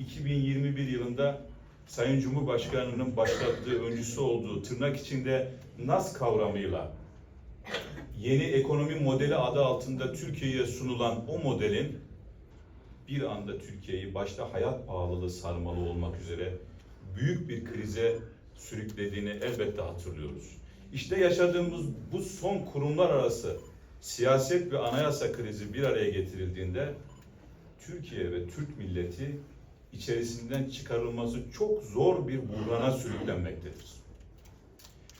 2021 yılında Sayın Cumhurbaşkanı'nın başlattığı, öncüsü olduğu tırnak içinde NAS kavramıyla yeni ekonomi modeli adı altında Türkiye'ye sunulan o modelin bir anda Türkiye'yi başta hayat pahalılığı sarmalı olmak üzere büyük bir krize sürüklediğini elbette hatırlıyoruz. İşte yaşadığımız bu son kurumlar arası siyaset ve anayasa krizi bir araya getirildiğinde Türkiye ve Türk milleti içerisinden çıkarılması çok zor bir buhrana sürüklenmektedir.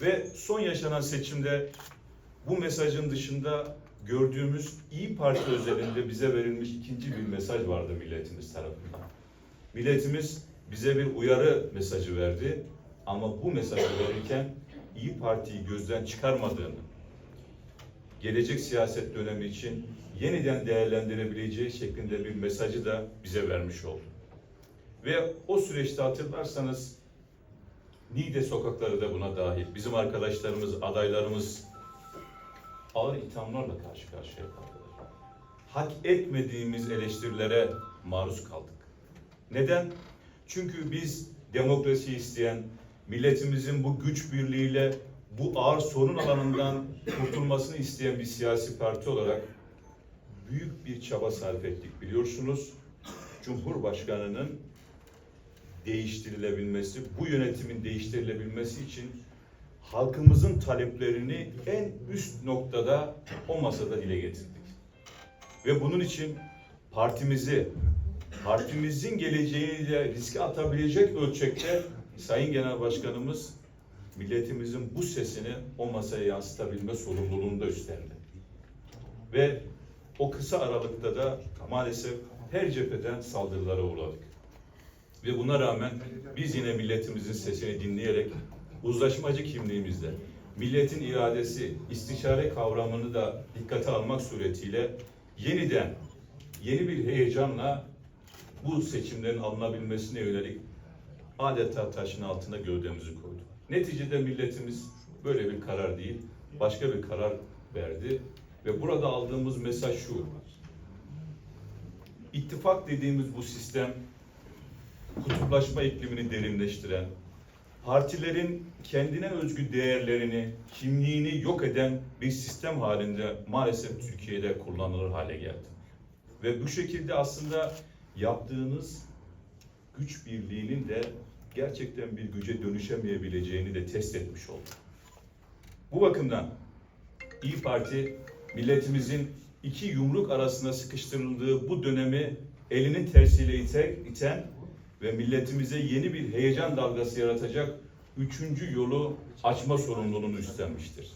Ve son yaşanan seçimde bu mesajın dışında gördüğümüz İyi Parti özelinde bize verilmiş ikinci bir mesaj vardı milletimiz tarafından. Milletimiz bize bir uyarı mesajı verdi ama bu mesajı verirken İyi Parti'yi gözden çıkarmadığını, gelecek siyaset dönemi için yeniden değerlendirebileceği şeklinde bir mesajı da bize vermiş oldu. Ve o süreçte hatırlarsanız Niğde sokakları da buna dahil. Bizim arkadaşlarımız, adaylarımız ağır ithamlarla karşı karşıya kaldılar. Hak etmediğimiz eleştirilere maruz kaldık. Neden? Çünkü biz demokrasi isteyen, milletimizin bu güç birliğiyle bu ağır sorun alanından kurtulmasını isteyen bir siyasi parti olarak büyük bir çaba sarf ettik biliyorsunuz. Cumhurbaşkanının değiştirilebilmesi, bu yönetimin değiştirilebilmesi için halkımızın taleplerini en üst noktada o masada dile getirdik. Ve bunun için partimizi, partimizin geleceğini de riske atabilecek ölçekte Sayın Genel Başkanımız milletimizin bu sesini o masaya yansıtabilme sorumluluğunu da üstlendi. Ve o kısa aralıkta da maalesef her cepheden saldırılara uğradık. Ve buna rağmen biz yine milletimizin sesini dinleyerek uzlaşmacı kimliğimizde milletin iradesi, istişare kavramını da dikkate almak suretiyle yeniden yeni bir heyecanla bu seçimlerin alınabilmesine yönelik adeta taşın altına gövdemizi koyduk. Neticede milletimiz böyle bir karar değil, başka bir karar verdi ve burada aldığımız mesaj şu. İttifak dediğimiz bu sistem kutuplaşma iklimini derinleştiren, partilerin kendine özgü değerlerini, kimliğini yok eden bir sistem halinde maalesef Türkiye'de kullanılır hale geldi. Ve bu şekilde aslında yaptığınız güç birliğinin de gerçekten bir güce dönüşemeyebileceğini de test etmiş oldu. Bu bakımdan İyi Parti milletimizin iki yumruk arasında sıkıştırıldığı bu dönemi elinin tersiyle ite- iten ve milletimize yeni bir heyecan dalgası yaratacak üçüncü yolu açma sorumluluğunu üstlenmiştir.